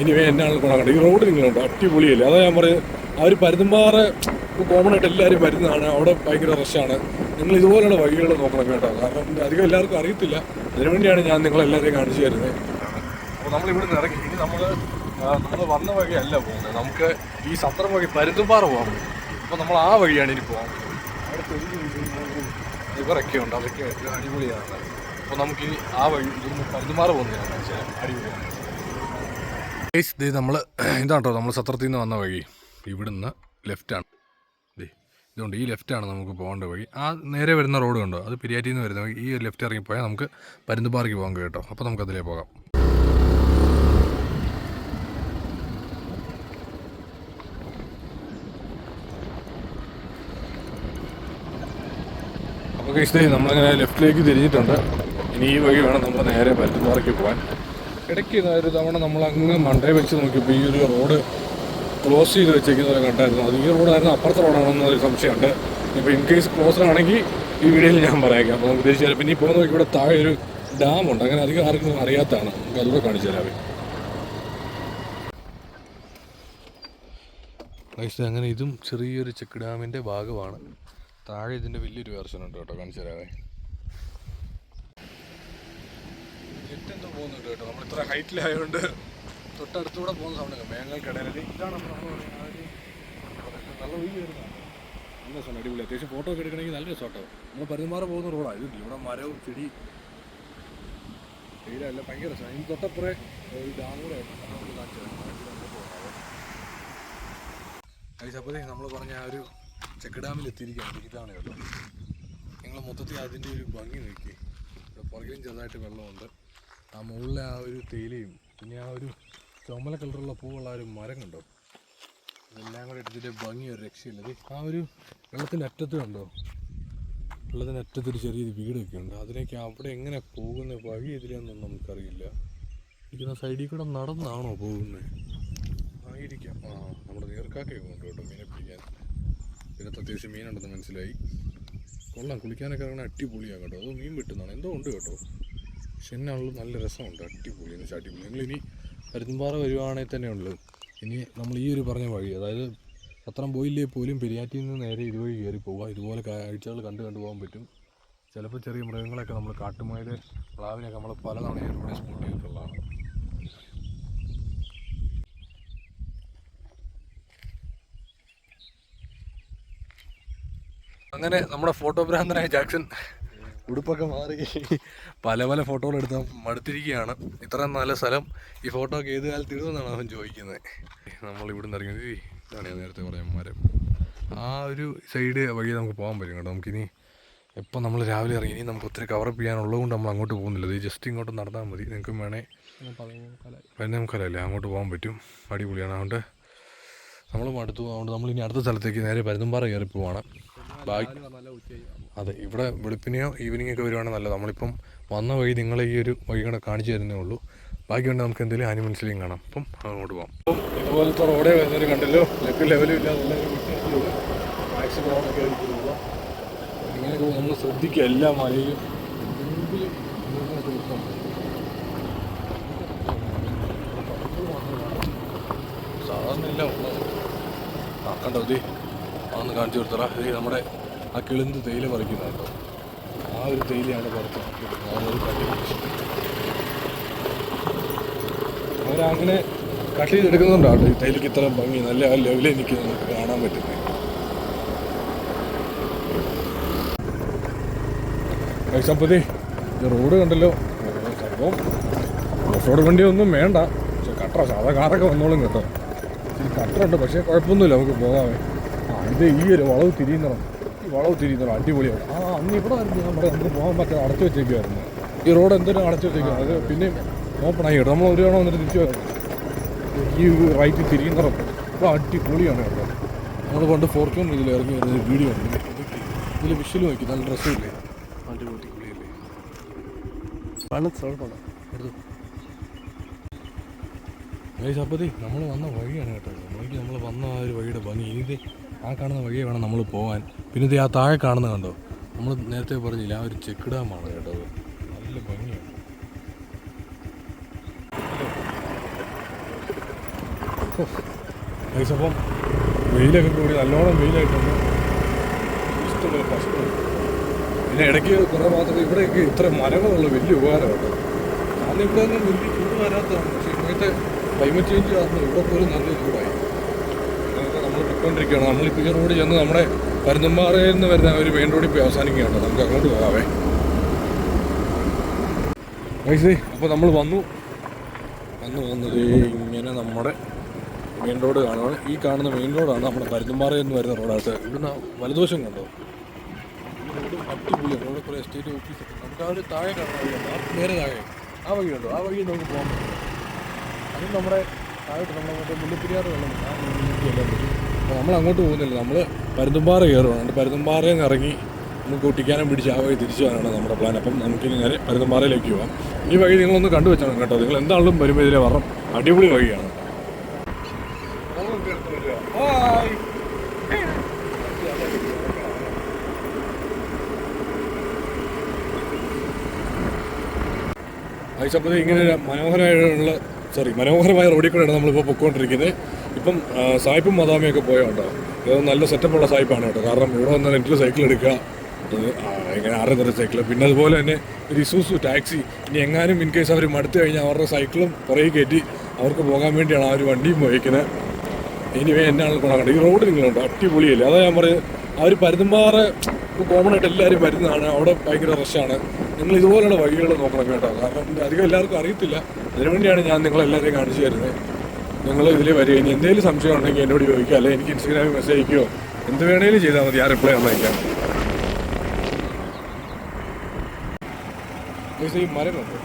Anyway എന്നാണ് ഗുണം ഈ റോഡ് നിങ്ങളുണ്ട്? അടിപൊളിയല്ലേ? അതാ ഞാൻ പറയുന്നത്. ആ ഒരു കോമൺ ആയിട്ട് എല്ലാവരും വരുന്നതാണ് അവിടെ ഭയങ്കര റഷാണ് നിങ്ങൾ ഇതുപോലെയുള്ള വഴികൾ നോക്കണം കേട്ടോ. കാരണം അധികം എല്ലാവർക്കും അറിയത്തില്ല. അതിനുവേണ്ടിയാണ് ഞാൻ നിങ്ങളെല്ലാവരെയും കാണിച്ചു തരുന്നത്. അപ്പോൾ നമ്മളിവിടെ നിന്ന് ഇറങ്ങി. ഇനി നമ്മൾ നമ്മൾ വന്ന വഴിയല്ല പോകുന്നത്. നമുക്ക് ഈ സത്രം വഴി പരുന്തുംപാറ പോകാൻ പറ്റും. അപ്പോൾ നമ്മൾ ആ വഴിയാണ് ഇനി പോകാൻ ഇവരൊക്കെ ഉണ്ട്. അതൊക്കെ അടിപൊളിയാണ്. അപ്പോൾ നമുക്കിനി ആ വഴി ഇതൊന്ന് പരുന്തുംപാറ പോകുന്നതാണ്. അടിപൊളിയാണ്. ഇത് നമ്മൾ ഇതാട്ടോ നമ്മൾ സത്രത്തിൽ നിന്ന് വന്ന വഴി. ഇവിടുന്ന് ലെഫ്റ്റാണ്. ഇതുകൊണ്ട് ഈ ലെഫ്റ്റാണ് നമുക്ക് പോകേണ്ട വഴി. ആ നേരെ വരുന്ന റോഡ് കണ്ടോ? അത് പിരിയാറ്റിൽ നിന്ന് വരുന്ന വഴി. ഈ ലെഫ്റ്റ് ഇറങ്ങിപ്പോയാൽ നമുക്ക് പരുന്തുപാറയ്ക്ക് പോകാം കേട്ടോ. അപ്പോൾ നമുക്ക് അതിലേ പോകാം. അപ്പോൾ ദേ നമ്മളിങ്ങനെ ലെഫ്റ്റിലേക്ക് തിരിഞ്ഞിട്ടുണ്ട്. ഇനി ഈ വഴി വേണം നമ്മൾ നേരെ പരുന്തുപാറയ്ക്ക് പോകാൻ. ഇടയ്ക്ക് ഒരു തവണ നമ്മൾ അങ്ങ് മണ്ടേ വെച്ച് നോക്കിയപ്പോൾ ഈ ഒരു റോഡ് ക്ലോസ് ചെയ്ത് വെച്ചേക്കുന്നത് കണ്ടായിരുന്നു. അത് ഈ റോഡായിരുന്നു അപ്പുറത്തെ റോഡാണെന്ന് ഒരു സംശയമുണ്ട്. ഇപ്പോൾ ഇൻ കേസ് ആണെങ്കിൽ ഈ വീഡിയോയിൽ ഞാൻ പറയാം. അപ്പോൾ നമുക്ക് ഉദ്ദേശിച്ചാൽ പിന്നെ ഇപ്പോൾ നോക്കി ഇവിടെ താഴെ ഒരു ഡാമുണ്ട് അങ്ങനെ അധികം ആർക്കും അറിയാത്തതാണ്. നമുക്ക് അതുകൂടെ കാണിച്ചു തരാമേ അങ്ങനെ ഇതും ചെറിയൊരു ചെക്ക് ഡാമിന്റെ ഭാഗമാണ്. താഴെ ഇതിന്റെ വലിയൊരു വേർഷൻ ഉണ്ട് കേട്ടോ. കാണിച്ചു തരാമേ എന്തോ പോകുന്നുണ്ട് കേട്ടോ. നമ്മൾ ഇത്ര ഹൈറ്റിലായതുകൊണ്ട് തൊട്ടടുത്തൂടെ പോകുന്ന സൗണ്ട് മേഘങ്ങൾക്കിടയിൽ ഇതാണ് നമ്മൾ നല്ല ഒഴുകി വരുന്നതാണ് നല്ല സ്ഥലം അടിപൊളി. അത്യാവശ്യം ഫോട്ടോ ഒക്കെ എടുക്കണമെങ്കിൽ നല്ല രസമാട്ടോ. നമ്മൾ പരുമാറ പോകുന്ന റോഡാണ് ഇത് ഇവിടെ മരവും ചെടി വെയിലല്ല ഭയങ്കര രസമാണ്. ഇനി തൊട്ടപ്പുറേ ഒരു ഡാം കൂടെ അപ്പോൾ നമ്മൾ പറഞ്ഞ ആ ഒരു ചെക്ക് ഡാമിൽ എത്തിയിരിക്കുകയാണ്. ഇതാണ് കേട്ടോ. നിങ്ങൾ മൊത്തത്തിൽ അതിന്റെ ഒരു ഭംഗി നോക്കി. പുറകിലും ചെറുതായിട്ട് വെള്ളമുണ്ട്. ആ മുകളിലെ ആ ഒരു തേയിലയും പിന്നെ ആ ഒരു ചുമല കളറുള്ള പൂവുള്ള ഒരു മരം കണ്ടോ? ഇതെല്ലാം കൂടെ ഇട്ടിട്ട് ഭംഗി ഒരു രക്ഷയില്ല. ആ ഒരു വെള്ളത്തിന്റെ അറ്റത്ത് കണ്ടോ? വെള്ളത്തിന്റെ അറ്റത്ത് ഒരു ചെറിയൊരു വീടൊക്കെ ഉണ്ട്. അതിനൊക്കെ അവിടെ എങ്ങനെ പോകുന്ന വഴി എതിരാന്നൊന്നും നമുക്കറിയില്ല. ഇരിക്കുന്ന സൈഡിൽ കൂടെ നടന്നാണോ പോകുന്നത് ആയിരിക്കാം. ആ നമ്മുടെ നീർക്കാക്കയൊക്കെ ഉണ്ട് കേട്ടോ മീനെ പിടിക്കാൻ. ഇതിനകത്ത് അത്യാവശ്യം മീനുണ്ടെന്ന് മനസ്സിലായി. കൊള്ളാം കുളിക്കാനൊക്കെ ഇറങ്ങണ അടിപൊളിയാണ് കേട്ടോ. അതോ മീൻ വെട്ടുന്നതാണ്? എന്തോ ഉണ്ട് കേട്ടോ. എന്നാണല്ലോ നല്ല രസമുണ്ട്. അടിപൊളി എന്ന് അടിപൊളി. നിങ്ങളിനി പരുത്തുംപാറ വരുവാണെങ്കിൽ തന്നെ ഉള്ളു. ഇനി നമ്മൾ ഈ ഒരു പറഞ്ഞ വഴി അതായത് പത്രം പോയില്ലേ പോലും പെരിയാറ്റിൽ നിന്ന് നേരെ ഇതുവഴി കയറി പോവുക. ഇതുപോലെ കാഴ്ചകൾ കണ്ടു കണ്ടു പോകാൻ പറ്റും. ചിലപ്പോൾ ചെറിയ മൃഗങ്ങളൊക്കെ നമ്മൾ കാട്ടുമായ പ്ലാവിനൊക്കെ നമ്മൾ പലതവണ ഇവിടെ സ്പോട്ട് ചെയ്തിട്ടുള്ളതാണ്. അങ്ങനെ നമ്മുടെ ഫോട്ടോഗ്രാഫറായ ജാക്സൺ ഉടുപ്പൊക്കെ മാറി. പല പല ഫോട്ടോകൾ എടുത്ത് മടുത്തിരിക്കുകയാണ്. ഇത്ര നല്ല സ്ഥലം ഈ ഫോട്ടോ ഒക്കെ ഏത് കാലത്ത് ഇടുന്നതാണ് അവൻ ചോദിക്കുന്നത്. നമ്മൾ ഇവിടെ നിന്ന് ഇറങ്ങി ഇതാണ് ഞാൻ നേരത്തെ പറയാൻ മരം. ആ ഒരു സൈഡ് വഴി നമുക്ക് പോകാൻ പറ്റും കേട്ടോ. നമുക്കിനി എപ്പോൾ നമ്മൾ രാവിലെ ഇറങ്ങി ഇനി നമുക്ക് ഒത്തിരി കവറപ്പ് ചെയ്യാനുള്ളത് കൊണ്ട് നമ്മൾ അങ്ങോട്ട് പോകുന്നില്ല. ഇത് ജസ്റ്റ് ഇങ്ങോട്ട് നടന്നാൽ മതി. നിങ്ങൾക്കും വേണേ പതിനേമുക്കാലല്ലേ അങ്ങോട്ട് പോകാൻ പറ്റും. അടിപൊളിയാണ്. അതുകൊണ്ട് നമ്മൾ മടുത്തു. അതുകൊണ്ട് നമ്മൾ ഇനി അടുത്ത സ്ഥലത്തേക്ക് നേരെ പരുന്തുംപാറ കയറി പോവാണ്. ബാക്കി അതെ ഇവിടെ വെളുപ്പിനെയോ ഈവനിങ് ഒക്കെ വരുവാണെങ്കിൽ നല്ലത്. നമ്മളിപ്പം വന്ന വഴി നിങ്ങളെ ഈ ഒരു വഴി കൂടെ കാണിച്ചു തരുന്നേ ഉള്ളൂ. ബാക്കിയുണ്ട് നമുക്ക് എന്തെങ്കിലും ആനിമൽസിലേയും കാണാം. അപ്പം അങ്ങോട്ട് പോകാം അപ്പം ഇതുപോലത്തെ റോഡേ വരുന്നവർ കണ്ടല്ലോ. ലെക്ക് ലെവലും ഇല്ലാതെ മാക്സിമം ഇങ്ങനെ നമ്മൾ ശ്രദ്ധിക്കുക എല്ലാ മലയിലും. സാധാരണ എല്ലാം ഉള്ളത്. ആ കണ്ടോ ദേ. അതൊന്ന് കാണിച്ചു കൊടുത്തറ ഇത് നമ്മുടെ ആ കിളിന്ത് തേയില പറിക്കുന്ന കേട്ടോ. ആ ഒരു തേയിലയാണ് പുറത്ത്. അവരങ്ങനെ കട്ട് ചെയ്തെടുക്കുന്നുണ്ടോ കേട്ടോ. ഈ തേയിലക്ക് ഇത്ര ഭംഗി. നല്ല ആ ലെവലിൽ എനിക്ക് നമുക്ക് കാണാൻ പറ്റുന്നത്. സമ്പതി ഇത് റോഡ് കണ്ടല്ലോ. സംഭവം ഓഫ് റോഡ് വണ്ടിയൊന്നും വേണ്ട. പക്ഷെ കട്ടറ സാധാ കാറൊക്കെ വന്നോളും കേട്ടോ. കട്ടറുണ്ട് പക്ഷേ കുഴപ്പമൊന്നുമില്ല. നമുക്ക് പോകാമേ ഇത് ഈ ഒരു വളവ് തിരിയുന്നണം ഈ വളവ് തിരിയുന്നണം അടിപൊളിയാണ്. ആ അന്ന് ഇവിടെ ഞാൻ പറയാം നമുക്ക് പോകാൻ പറ്റാതെ അടച്ചു വെച്ചേക്കുമായിരുന്നു ഈ റോഡ് എന്തിനും അടച്ചു വെച്ചേക്കും അത് പിന്നെ ഓപ്പൺ ആയി. നമ്മൾ ഒരു തവണ വന്നിട്ട് തിരിച്ചു വരണം. ഈ റൈറ്റ് തിരിയുന്നതും ഇപ്പോൾ അടിപൊളിയാണ് കേട്ടോ. നമ്മൾ പണ്ട് ഫോർച്യൂൺ ഇതിൽ ഇറങ്ങി വരുന്ന വീഡിയോ ഉണ്ട് ഇതിൽ വിഷ്വൽ നോക്കി. നല്ല ഡ്രസ്സുമില്ലേ അടിപൊളി ഏയ് സപ്പതി നമ്മൾ വന്ന വഴിയാണ് കേട്ടോ വന്ന ആ ഒരു വഴിയുടെ ഭംഗി. ഇനി ആ കാണുന്ന വഴിയെ വേണം നമ്മൾ പോകാൻ പിന്നെ ഇത് ആ താഴെ കാണുന്ന കണ്ടോ? നമ്മൾ നേരത്തെ പറഞ്ഞില്ല ആ ഒരു ചെക്ക് ഡാമാണ് കേട്ടോ നല്ല ഭംഗിയാണ്. ഏകദേശം വെയിലൊക്കെ കൂടി നല്ലോണം വെയിലായിട്ടുണ്ട്. ഇഷ്ടമുള്ള പ്രശ്നമുണ്ട് പിന്നെ ഇടയ്ക്ക് കുറേ മാത്രം ഇവിടെയൊക്കെ ഇത്ര മരങ്ങളുള്ള വലിയ ഉപകാരമാണ്. കാരണം ഇവിടെ ഒന്നും വലിയ ചൂട് വരാത്തതാണ്. പക്ഷേ ഇങ്ങനത്തെ ക്ലൈമറ്റ് ചേഞ്ച് കാരണം ഇവിടെ പോലും നല്ല ചൂടായി പൊയ്ക്കൊണ്ടിരിക്കുകയാണ്. നമ്മളിപ്പോൾ ഈ റോഡ് ചെന്ന് നമ്മുടെ പരുന്തുംപാറയിൽ നിന്ന് വരുന്ന ഒരു മെയിൻ റോഡിൽ പോയി അവസാനിക്കുകയാണ്. നമുക്ക് അങ്ങോട്ട് പോകാവേ. വൈസേ അപ്പോൾ നമ്മൾ വന്നു. വന്ന് വന്നത് ഇങ്ങനെ നമ്മുടെ മെയിൻ റോഡ് കാണുകയാണ് ഈ കാണുന്ന മെയിൻ റോഡാണ് നമ്മുടെ പരുന്തുംപാറയിൽ നിന്ന് വരുന്ന റോഡാണ്. ഇവിടുന്ന് വലതുവശം കണ്ടോ? റോഡ് അടിപൊളിയാണ് അവിടെ കുറേ എസ്റ്റേറ്റ് ഓഫീസൊക്കെ നമുക്ക് ആ ഒരു താഴെ കാണാൻ നേരെ താഴെ. ആ വഴിയുണ്ടോ ആ വഴി നമുക്ക് പോകാൻ പറ്റും. അതും നമ്മുടെ താഴെ നമ്മുടെ മറ്റേ മുല്ലപ്പെരിയാർ വെള്ളം ആ അപ്പോൾ നമ്മൾ അങ്ങോട്ട് പോകുന്നില്ല നമ്മൾ പരുന്തുംപാറ കയറുകയാണ് അതുകൊണ്ട് പരുന്തുംപാറയിൽ നിന്ന് ഇറങ്ങി നമുക്ക് കുട്ടിക്കാനും പിടിച്ച് ആ വഴി തിരിച്ചു വരാനാണ് നമ്മുടെ പ്ലാൻ അപ്പം നമുക്ക് നേരെ പരുന്തുംപാറയിലേക്ക് പോവാം. ഈ വഴി നിങ്ങളൊന്ന് കണ്ടു വെച്ചാണ് കേട്ടോ. നിങ്ങൾ എന്താണെങ്കിലും വരുമ്പോൾ ഇതിലെ വരണം. അടിപൊളി വഴിയാണ്. ആയിച്ചപ്പോൾ ഇങ്ങനെ മനോഹരമായുള്ള സോറി മനോഹരമായ റോഡിൽ കൂടെയാണ് നമ്മളിപ്പോൾ പൊയ്ക്കൊണ്ടിരിക്കുന്നത് ഇപ്പം സായിപ്പും മദാമയൊക്കെ പോയോണ്ടോ? ഇത് നല്ല സെറ്റപ്പുള്ള സായിപ്പാണ് കേട്ടോ. കാരണം ഇവിടെ വന്ന് റെന്റിൽ സൈക്കിൾ എടുക്കുക. ഇങ്ങനെ ആറ് തരം സൈക്കിൾ പിന്നെ അതുപോലെ തന്നെ ഒരു ഇസൂസു ടാക്സി. ഇനി എങ്ങാനും ഇൻ കേസ് അവർ മടുത്തു കഴിഞ്ഞാൽ അവരുടെ സൈക്കിളും പുറകെ കയറ്റി അവർക്ക് പോകാൻ വേണ്ടിയാണ് ആ ഒരു വണ്ടിയും ഉപയോഗിക്കുന്നത്. എനിവേ എന്നാണ് ഗുണം ഈ റോഡ് നിങ്ങളുണ്ട്? അടിപൊളിയല്ലേ. അതാ ഞാൻ പറയുന്നത് ആ ഒരു പരുന്തുംപാറ കോമൺ ആയിട്ട് എല്ലാവരും വരുന്നതാണ് അവിടെ ഭയങ്കര റഷാണ് നിങ്ങൾ ഇതുപോലെയുള്ള വഴികൾ നോക്കണം കേട്ടോ. കാരണം അധികം എല്ലാവർക്കും അറിയത്തില്ല. അതിനുവേണ്ടിയാണ് ഞാൻ നിങ്ങളെല്ലാവരെയും കാണിച്ചു തരുന്നത്. നിങ്ങൾ ഇതിൽ വരിക. ഇനി എന്തെങ്കിലും സംശയം ഉണ്ടെങ്കിൽ എന്നോട് ചോദിക്കുക. അല്ലെങ്കിൽ എനിക്ക് ഇൻസ്റ്റഗ്രാമിൽ മെസ്സേജ് അയക്കുകയോ എന്ത് വേണേലും ചെയ്താൽ മതി. ആ റിപ്ലൈ ഒന്ന് അയക്കാം ഈ മരങ്ങളുണ്ട്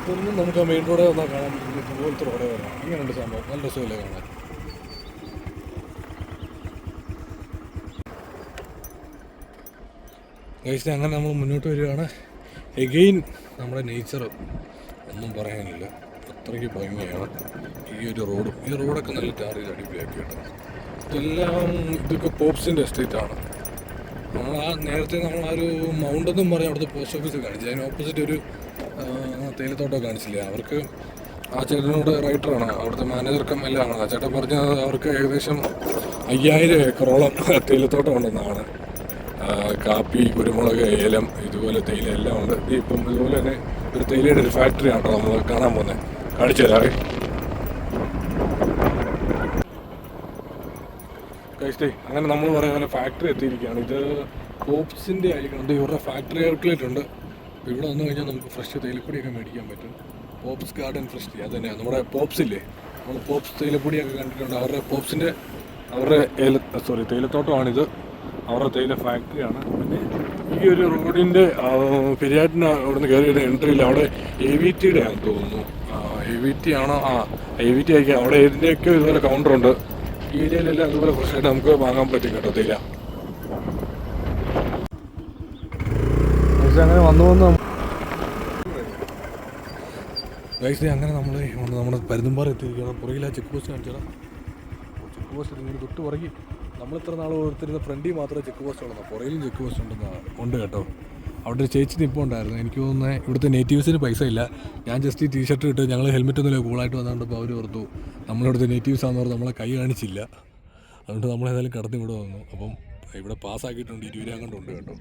ഇതൊന്നും നമുക്ക് മെയിൻ റോഡേ വന്നാൽ കാണാൻ പറ്റുന്ന ഇതുപോലത്തെ റോഡേ വരാം ഇങ്ങനെയുണ്ട് സംഭവം. നല്ല രസമല്ലേ കാണാൻ? ഗൈസ് അങ്ങനെ നമ്മൾ മുന്നോട്ട് വരികയാണ്. എഗെയിൻ നമ്മുടെ നേച്ചർ ഒന്നും പറയാനില്ല. അത്രയ്ക്ക് ഭംഗിയാണ്. ഈ ഒരു റോഡും ഈ റോഡൊക്കെ നല്ല എല്ലാം കേട്ടോ ഇതെല്ലാം ഇതൊക്കെ പോപ്സിന്റെ എസ്റ്റേറ്റാണ് നമ്മൾ ആ നേരത്തെ നമ്മൾ ആ ഒരു മൗണ്ടെന്നും പറഞ്ഞ അവിടുത്തെ പോസ്റ്റ് ഓഫീസ് കാണിച്ചു. അതിന് ഓപ്പോസിറ്റ് ഒരു തേയിലത്തോട്ടം കാണിച്ചില്ലേ? അവർക്ക് ആ ചേട്ടനോട് റൈറ്ററാണ് അവിടുത്തെ മാനേജർക്കും എല്ലാം ആണ്. ആ ചേട്ടൻ പറഞ്ഞത് അവർക്ക് ഏകദേശം അയ്യായിരം ഏക്കറോളം തേയിലത്തോട്ടം ഉണ്ടെന്നാണ്. കാപ്പി കുരുമുളക് ഏലം ഇതുപോലെ തേയില എല്ലാം ഉണ്ട്. ഇപ്പം ഇതുപോലെ തന്നെ ഒരു തേയിലയുടെ ഒരു ഫാക്ടറി നമ്മൾ കാണാൻ പോകുന്നത്. കാണിച്ചു തരാവേ. അങ്ങനെ നമ്മൾ പറയുന്ന ഫാക്ടറി എത്തിയിരിക്കുകയാണ്. ഇത് പോപ്സിന്റെ ആയിരിക്കണം. ഇത് ഇവരുടെ ഫാക്ടറി ഔട്ട്ലെറ്റ് ഉണ്ട്. ഇവിടെ വന്നു കഴിഞ്ഞാൽ നമുക്ക് ഫ്രഷ് തേയിലപ്പൊടിയൊക്കെ മേടിക്കാൻ പറ്റും. പോപ്സ് ഗാർഡൻ ഫ്രഷ് ടീ അത് തന്നെയാണ് നമ്മുടെ പോപ്സ് ഇല്ലേ? നമ്മൾ പോപ്സ് തേയിലപ്പൊടിയൊക്കെ കണ്ടിട്ടുണ്ട്. അവരുടെ പോപ്സിന്റെ അവരുടെ ഏല സോറി തേയിലത്തോട്ടമാണിത്. അവരുടെ തേയില ഫാക്ടറിയാണ് പിന്നെ ഈ ഒരു റോഡിന്റെ പെരിയാറ്റിന് അവിടുന്ന് കയറിയിട്ട് എൻട്രിയിൽ അവിടെ എ വി ടിയുടെ ആണെന്ന് തോന്നുന്നു. എ വി ടി ആണോ? ആ എ വി ടി ആയിരിക്കും അവിടെ ഇതിന്റെയൊക്കെ ഇതുപോലെ കൗണ്ടറുണ്ട് ഈ ഏരിയയിലെല്ലാം ഇതുപോലെ ഫ്രഷായിട്ട് നമുക്ക് വാങ്ങാൻ പറ്റും കേട്ടോ തേയില അങ്ങനെ വന്നു വന്ന്. ഗൈസ് അങ്ങനെ നമ്മൾ നമ്മുടെ പരുന്തുംപാറ എത്തിയിരിക്കുകയാണ്. പുറകിൽ ആ ചെക്ക് പോസ്റ്റ് കാണിച്ചാൽ ചെക്ക് പോസ്റ്റ് ഇങ്ങനെ തൊട്ട് പുറകി. നമ്മളിത്ര നാൾ ഓർത്തിരുന്ന ഫ്രണ്ടിൽ മാത്രമേ ചെക്ക് പോസ്റ്റ് ഉള്ളൂ. പുറകിലും ചെക്ക് പോസ്റ്റ് ഉണ്ടെന്നാണ് ഉണ്ട് കേട്ടോ. അവിടെ ഒരു ചേച്ചി നിൽപ്പുണ്ടായിരുന്നു എനിക്ക് തോന്നുന്നത് ഇവിടുത്തെ നേറ്റീവ്സിന് പൈസ ഇല്ല. ഞാൻ ജസ്റ്റ് ഈ ടീഷർട്ട് ഇട്ട് ഞങ്ങൾ ഹെൽമെറ്റ് ഒന്നുമില്ല കൂളായിട്ട് വന്നുകൊണ്ടപ്പോൾ അവർ ഓർത്തു നമ്മളിവിടുത്തെ നേറ്റീവ്സ് ആണെന്ന് പറഞ്ഞ് നമ്മളെ കൈ കാണിച്ചില്ല. അതുകൊണ്ട് നമ്മൾ ഏതായാലും കടത്തി ഇവിടെ വന്നു. അപ്പം ഇവിടെ പാസ്സാക്കിയിട്ടുണ്ട് ഇരുപത് കണ്ടുണ്ട് കേട്ടോ.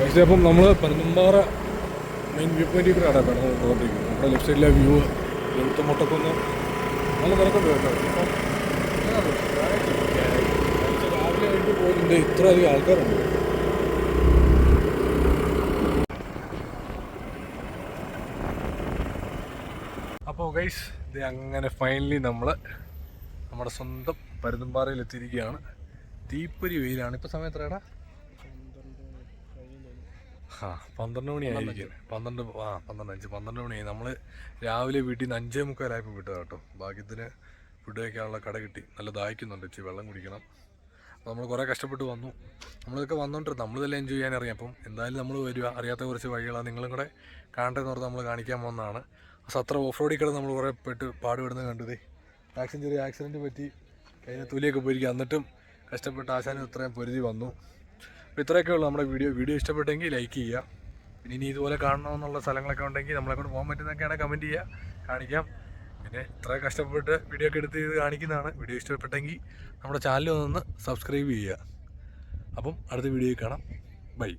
പക്ഷേ അപ്പം നമ്മൾ പരുന്തുംപാറ മെയിൻ വ്യൂ പോയിന്റ് കൂടെ ആടാ കടന്നു പോകൊണ്ടിരിക്കുന്നത് നമ്മുടെ ലെഫ്റ്റ് സൈഡിലെ വ്യൂ എഴുത്ത മുട്ടക്കൊന്ന്. നല്ല തിരക്കുണ്ട് കേട്ടോ. ഇപ്പം രാവിലെ ആയിട്ട് പോയിട്ടുണ്ട്. ഇത്ര ആൾക്കാരുണ്ട്. അപ്പോൾ ഗൈസ് ഇത് അങ്ങനെ ഫൈനലി നമ്മൾ നമ്മുടെ സ്വന്തം പരുന്തുംപാറയിൽ എത്തിയിരിക്കുകയാണ്. തീപ്പൊരി വെയിലാണ്. ഇപ്പോൾ സമയം എത്രയാടാ? ആ പന്ത്രണ്ട് മണിയായിരിക്കും. പന്ത്രണ്ട് ആ പന്ത്രണ്ട് അഞ്ച് പന്ത്രണ്ട് മണിയായി. നമ്മൾ രാവിലെ വീട്ടിൽ നിന്ന് അഞ്ചേ മുക്കാലായപ്പോൾ വിട്ടതാട്ടോ ഭാഗ്യത്തിന് ഫുഡ് കഴിക്കാനുള്ള കട കിട്ടി. നല്ല ദാഹിക്കുന്നുണ്ട്. ഇച്ചിരി വെള്ളം കുടിക്കണം. നമ്മൾ കുറേ കഷ്ടപ്പെട്ട് വന്നു. നമ്മളിതൊക്കെ വന്നുകൊണ്ടിരുന്നു നമ്മളിതെല്ലാം എൻജോയ് ചെയ്യാൻ അറിയാം അപ്പം എന്തായാലും നമ്മൾ വരിക. അറിയാത്ത കുറച്ച് വഴികളാണ് നിങ്ങളും കൂടെ കാണട്ടെന്ന് ഓർത്ത് നമ്മൾ കാണിക്കാൻ പോകുന്നതാണ്. സത്ര ഓഫ് റോഡിൽ കിടന്ന് നമ്മൾ കുറേ പെട്ട് പാടുപെടുന്നത് കണ്ടതേ ആക്സിഡന്റ് ചെറിയ ആക്സിഡന്റ് പറ്റി കഴിഞ്ഞ തൊലിയൊക്കെ പോയിരിക്കുക എന്നിട്ടും കഷ്ടപ്പെട്ട് ആശാനും ഇത്രയും പൊരുതി വന്നു. അപ്പോൾ ഇത്രയൊക്കെ ഉള്ളൂ നമ്മുടെ വീഡിയോ. വീഡിയോ ഇഷ്ടപ്പെട്ടെങ്കിൽ ലൈക്ക് ചെയ്യുക. പിന്നെ ഇനി ഇതുപോലെ കാണണമെന്നുള്ള സ്ഥലങ്ങളൊക്കെ ഉണ്ടെങ്കിൽ നമ്മളെ കൊണ്ട് പോകാൻ പറ്റുന്നതൊക്കെയാണ് കമന്റ് ചെയ്യുക. കാണിക്കാം. പിന്നെ ഇത്ര കഷ്ടപ്പെട്ട് വീഡിയോ ഒക്കെ എടുത്ത് ഇത് കാണിക്കുന്നതാണ്. വീഡിയോ ഇഷ്ടപ്പെട്ടെങ്കിൽ നമ്മുടെ ചാനൽ ഒന്ന് സബ്സ്ക്രൈബ് ചെയ്യുക. അപ്പം അടുത്ത വീഡിയോയിൽ കാണാം. ബൈ